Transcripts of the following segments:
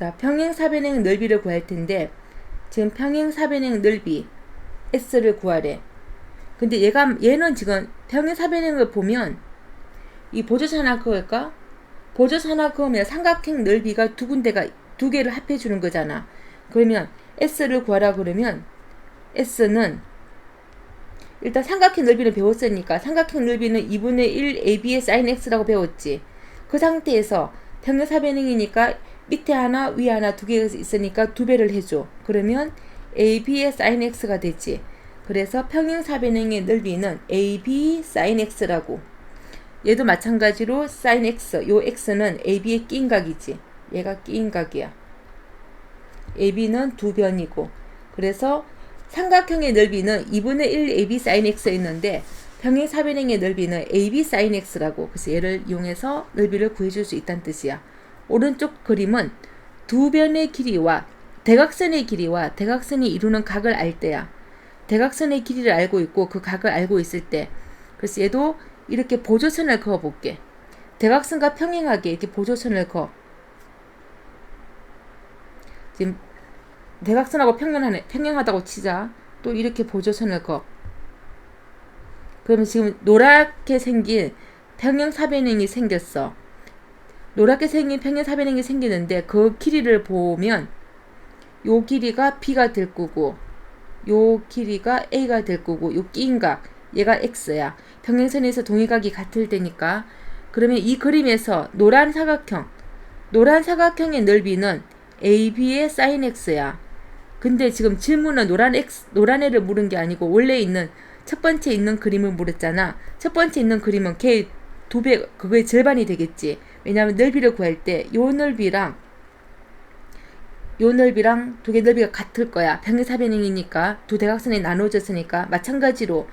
자, 평행사변행 넓이를 구할 텐데 지금 평행사변행 넓이 S를 구하래. 근데 얘가 얘는 지금 평행사변행을 보면 이 보조산화커일까? 보조산화커면 삼각형 넓이가 두 군데가 두 개를 합해 주는 거잖아. 그러면 S를 구하라 그러면 S는 일단 삼각형 넓이는 배웠으니까 삼각형 넓이는 2분의 1 AB의 sin X라고 배웠지. 그 상태에서 평행사변행이니까 밑에 하나 위에 하나 두 개가 있으니까 두 배를 해줘. 그러면 AB의 sin X가 되지. 그래서 평행사변행의 넓이는 AB sin X라고. 얘도 마찬가지로 sin X, 요 X는 AB의 끼인 각이지. 얘가 끼인 각이야. AB는 두 변이고. 그래서 삼각형의 넓이는 2분의 1 AB sin X에 있는데 평행사변행의 넓이는 AB sin X라고. 그래서 얘를 이용해서 넓이를 구해줄 수 있다는 뜻이야. 오른쪽 그림은 두 변의 길이와 대각선의 길이와 대각선이 이루는 각을 알 때야. 대각선의 길이를 알고 있고 그 각을 알고 있을 때. 그래서 얘도 이렇게 보조선을 그어 볼게. 대각선과 평행하게 이렇게 보조선을 그어. 지금 대각선하고 평행하네, 평행하다고 치자. 또 이렇게 보조선을 그어. 그러면 지금 노랗게 생긴 평행사변행이 생겼어. 노랗게 생긴 평행 사변행이 생기는데 그 길이를 보면 요 길이가 B가 될 거고 요 길이가 A가 될 거고 요 끼인각 얘가 X야. 평행선에서 동의각이 같을 테니까 그러면 이 그림에서 노란 사각형 노란 사각형의 넓이는 AB의 sin X야. 근데 지금 질문은 노란 X 노란 애를 물은 게 아니고 원래 있는 첫 번째 있는 그림을 물었잖아. 첫 번째 있는 그림은 걔 두 배, 그거의 절반이 되겠지. 왜냐하면 넓이를 구할 때 요 넓이랑 요 넓이랑 두 개 넓이가 같을 거야. 평행사변행이니까 두 대각선이 나눠졌으니까 마찬가지로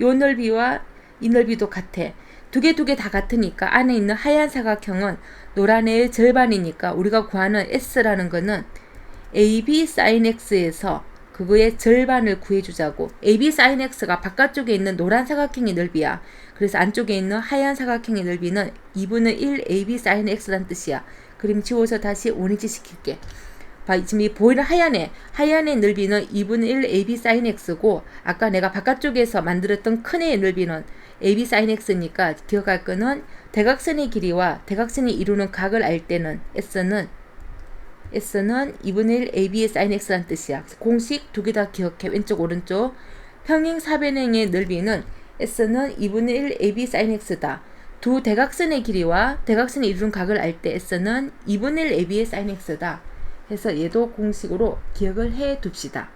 요 넓이와 이 넓이도 같아. 두 개 두 개 다 같으니까 안에 있는 하얀 사각형은 노란 애의 절반이니까 우리가 구하는 S라는 거는 AB sin X에서 그거의 절반을 구해주자고. AB sin X가 바깥쪽에 있는 노란 사각형의 넓이야. 그래서 안쪽에 있는 하얀 사각형의 넓이는 2분의 1 AB sin X란 뜻이야. 그림 지워서 다시 원위치 시킬게. 봐, 지금 이 보이는 하얀 애, 하얀 애 넓이는 2분의 1 AB sin X고, 아까 내가 바깥쪽에서 만들었던 큰 애의 넓이는 AB sin X니까 기억할 거는 대각선의 길이와 대각선이 이루는 각을 알 때는 S는 S는 2분의 1 AB의 sin X란 뜻이야. 공식 두 개 다 기억해. 왼쪽, 오른쪽. 평행 사변행의 넓이는 S는 2분의 1 AB sin X다. 두 대각선의 길이와 대각선이 이루는 각을 알 때 S는 2분의 1 AB의 sin X다. 해서 얘도 공식으로 기억을 해 둡시다.